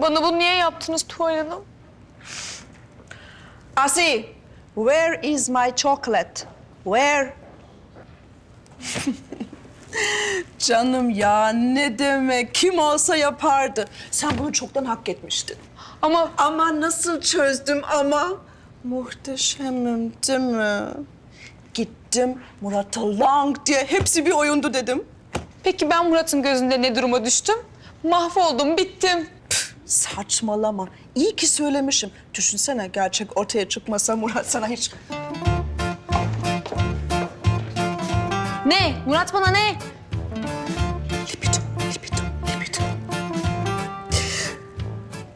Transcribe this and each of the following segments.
Bana bunu niye yaptınız Tuval Hanım? Asi, where is my chocolate? Where? Canım ya ne demek? Kim olsa yapardı. Sen bunu çoktan hak etmiştin. Ama Ama nasıl çözdüm ama? Muhteşemim değil mi? Gittim Murat'a lang diye hepsi bir oyundu dedim. peki ben Murat'ın gözünde ne duruma düştüm? Mahvoldum, bittim. Saçmalama. İyi ki söylemişim. Düşünsene gerçek ortaya çıkmasa Murat sana hiç... Ne? Murat bana ne? Libido, libido, libido.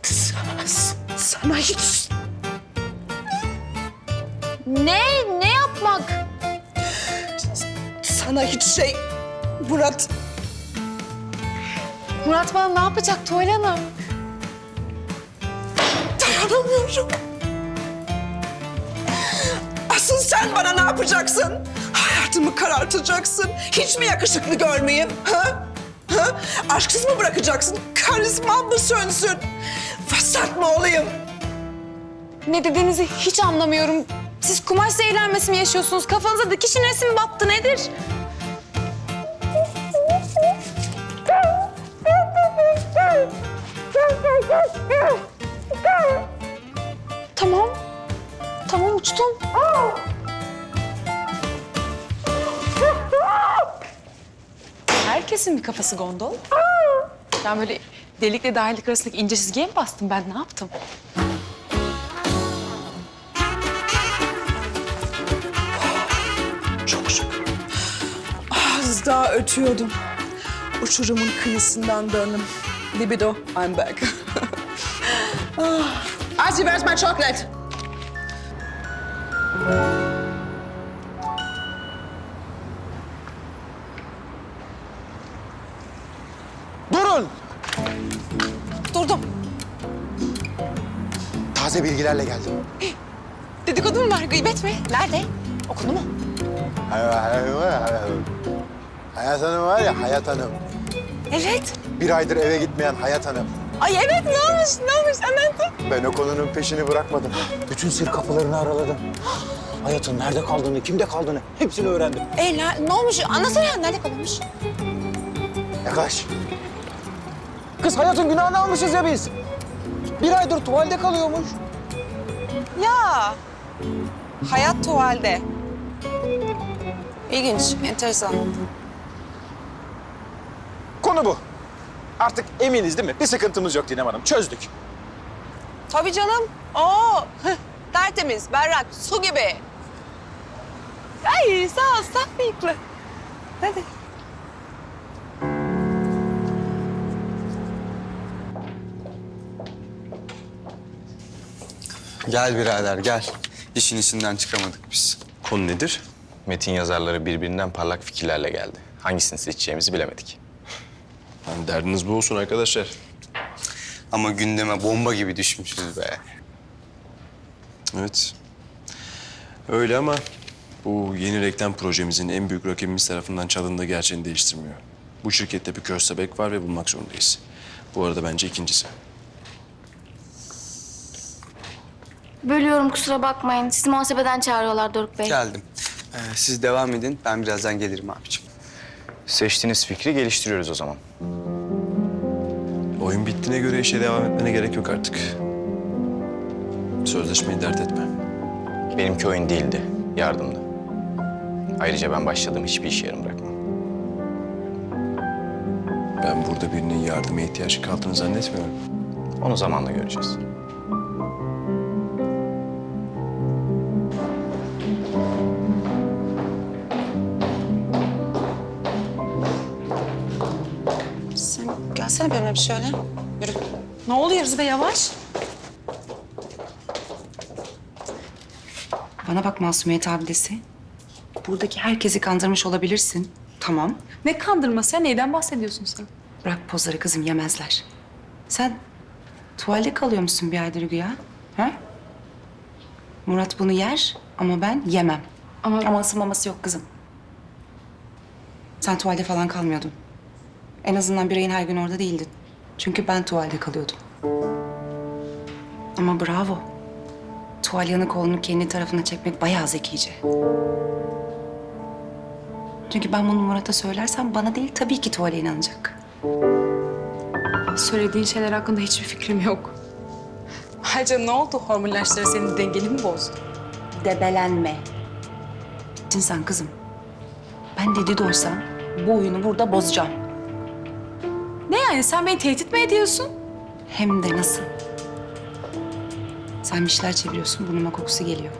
Sana, sana hiç... Ne? Ne yapmak? Sana hiç şey... Murat... Murat bana ne yapacak Tuval Hanım? Dayanamıyorum. Asıl sen bana ne yapacaksın? Hayatımı karartacaksın. Hiç mi yakışıklı görmeyeyim? Ha? Ha? Aşksız mı bırakacaksın? Karizmam mı sönsün? Vasat mı olayım? Ne dediğinizi hiç anlamıyorum. Siz kumaş zehirlenmesi mi yaşıyorsunuz? Kafanıza dikiş iğnesi mi battı nedir? uçtum. Herkesin bir kafası gondol. Ben böyle delikle dahillik arasındaki ince çizgiye mi bastım? Ben ne yaptım? Çok şükür. Az daha ötüyordum. Uçurumun kıyısından döndüm. Libido, I'm back. ah. Asi, where's my chocolate? Taze bilgilerle geldim. Dedikodu mu var? Gıybet mi? Nerede? Okundu mu? Hayat Hanım var ya, Hayat Hanım. Evet. Bir aydır eve gitmeyen Hayat Hanım. Ay evet ne olmuş? Ne olmuş? Anlattım. Ben o konunun peşini bırakmadım. Bütün sır kapılarını araladım. Hayat'ın nerede kaldığını, kimde kaldığını hepsini öğrendim. E ne, ne olmuş? Anlatsana. Nerede kalmış? Yaklaş. Kız Hayat'ın günahını almışız ya biz. Bir aydır tuvalde kalıyormuş. Ya. Hayat tuvalde. İlginç, enteresan. Konu bu. Artık eminiz değil mi? Bir sıkıntımız yok Dinem Hanım. Çözdük. Tabii canım. Oo, tertemiz, berrak, su gibi. Ay sağ ol. Saf bıyıklı. Hadi. Gel birader gel. İşin içinden çıkamadık biz. Konu nedir? Metin yazarları birbirinden parlak fikirlerle geldi. Hangisini seçeceğimizi bilemedik. Lan derdiniz bu olsun arkadaşlar. Ama gündeme bomba gibi düşmüşüz be. Evet. Öyle ama bu yeni reklam projemizin en büyük rakibimiz tarafından çalındığı gerçeğini değiştirmiyor. Bu şirkette bir köstebek var ve bulmak zorundayız. Bu arada bence ikincisi. Bölüyorum kusura bakmayın. Sizi muhasebeden çağırıyorlar Doruk Bey. Geldim. Ee, siz devam edin. Ben birazdan gelirim abiciğim. Seçtiğiniz fikri geliştiriyoruz o zaman. Oyun bittiğine göre işe devam etmene gerek yok artık. Sözleşmeyi dert etme. Benimki oyun değildi, yardımdı. Ayrıca ben başladığım hiçbir işi yarım bırakmam. Ben burada birinin yardıma ihtiyacı kaldığını zannetmiyorum. Onu zamanla göreceğiz. Gelsene benimle bir şöyle. Yürü. Ne oluyoruz be yavaş? Bana bak Masumiyet abidesi. Buradaki herkesi kandırmış olabilirsin. Tamam. Ne kandırması ya? Neyden bahsediyorsun sen? Bırak pozları kızım yemezler. Sen tuvalde kalıyormuşsun bir aydır güya. Ha? Murat bunu yer ama ben yemem. Ama- Aması maması yok kızım. Sen tuvalde falan kalmıyordun. En azından bir ayın her gün orada değildin. Çünkü ben tuvalde kalıyordum. Ama bravo. Tuvalyanın kolunu kendi tarafına çekmek bayağı zekice. Çünkü ben bunu Murat'a söylersem bana değil tabii ki tuvale inanacak. Söylediğin şeyler hakkında hiçbir fikrim yok. Ayrıca ne oldu? Hormonlaşları senin dengeni mi bozdu? Debelenme. Sen kızım. Ben dedi doysam bu oyunu burada bozacağım. Yani sen beni tehdit mi ediyorsun? Hem de nasıl? Sen bir şeyler çeviriyorsun, burnuma kokusu geliyor.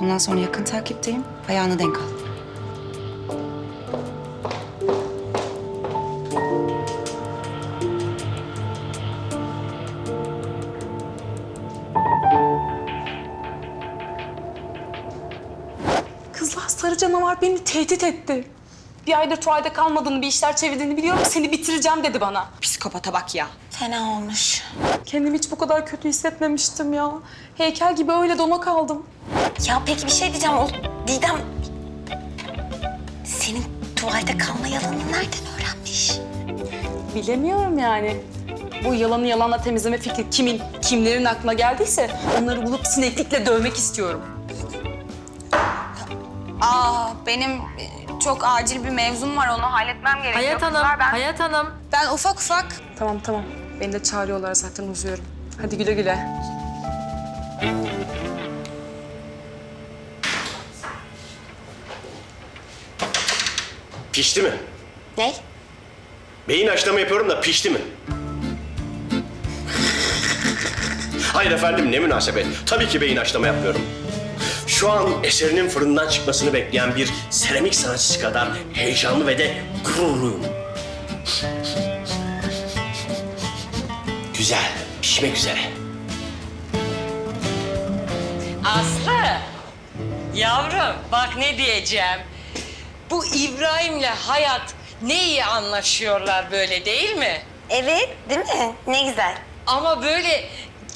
Bundan sonra yakın takipteyim, ayağını denk al. Kızlar sarı canavar beni tehdit etti. Bir aydır tuvalde kalmadığını, bir işler çevirdiğini biliyorum. Seni bitireceğim dedi bana. Psikopata bak ya. Fena olmuş. Kendimi hiç bu kadar kötü hissetmemiştim ya. Heykel gibi öyle dona kaldım. Ya peki bir şey diyeceğim. O Didem senin tuvalde kalma yalanını nereden öğrenmiş? Bilemiyorum yani. Bu yalanı yalanla temizleme fikri kimin, kimlerin aklına geldiyse onları bulup sineklikle dövmek istiyorum. Aa benim e, çok acil bir mevzum var onu halletmem gerekiyor. Hayat Hanım, Kızlar, ben, Hayat Hanım. ben ufak ufak Tamam tamam. Beni de çağırıyorlar zaten uzuyorum. Hadi güle güle. Pişti mi? Ne? Beyin haşlama yapıyorum da pişti mi? Hayır efendim ne münasebet. Tabii ki beyin haşlama yapmıyorum. Şu an eserinin fırından çıkmasını bekleyen bir seramik sanatçısı kadar heyecanlı ve de gururluyum. Güzel, pişmek üzere. Aslı, yavrum bak ne diyeceğim. Bu İbrahim'le Hayat ne iyi anlaşıyorlar böyle değil mi? Evet, değil mi? Ne güzel. Ama böyle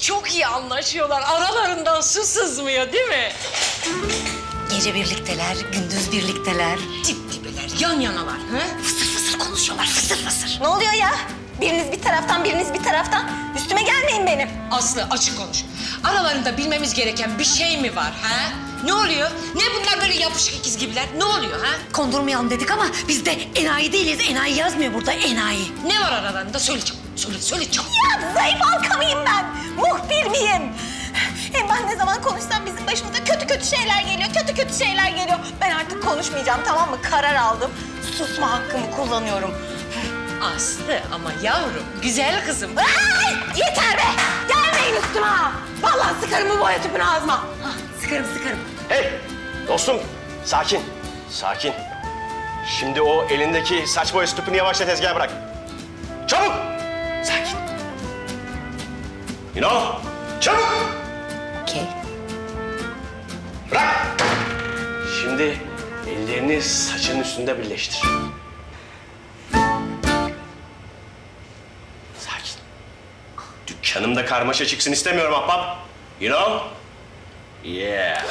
çok iyi anlaşıyorlar. Aralarından su sızmıyor değil mi? Gece birlikteler, gündüz birlikteler. Dip dibeler, yan yanalar. He? Fısır fısır konuşuyorlar, fısır fısır. Ne oluyor ya? Biriniz bir taraftan, biriniz bir taraftan. Üstüme gelmeyin benim. Aslı açık konuş. Aralarında bilmemiz gereken bir şey mi var ha? Ne oluyor? Ne bunlar böyle yapışık ikiz gibiler? Ne oluyor ha? Kondurmayalım dedik ama biz de enayi değiliz. Enayi yazmıyor burada, enayi. Ne var aralarında? Söyle çabuk. Söyle, söyle çabuk. Ya zayıf halka mıyım ben? Muhbir miyim? Hem ben ne zaman konuşsam bizim başımıza kötü kötü şeyler geliyor, kötü kötü şeyler geliyor. Ben artık konuşmayacağım tamam mı? Karar aldım. Susma hakkımı kullanıyorum. Aslı ama yavrum, güzel kızım. Ay, yeter be! Gelmeyin üstüme ha! Vallahi sıkarım bu boya tüpünü ağzıma. Ha, sıkarım sıkarım. Hey dostum sakin, sakin. Şimdi o elindeki saç boyası tüpünü yavaşça tezgaha bırak. Çabuk! Sakin. Yino, çabuk! Okey. Bırak! Şimdi ellerini saçın üstünde birleştir. Sakin. Dükkanımda karmaşa çıksın istemiyorum ahbap. You know? Yeah.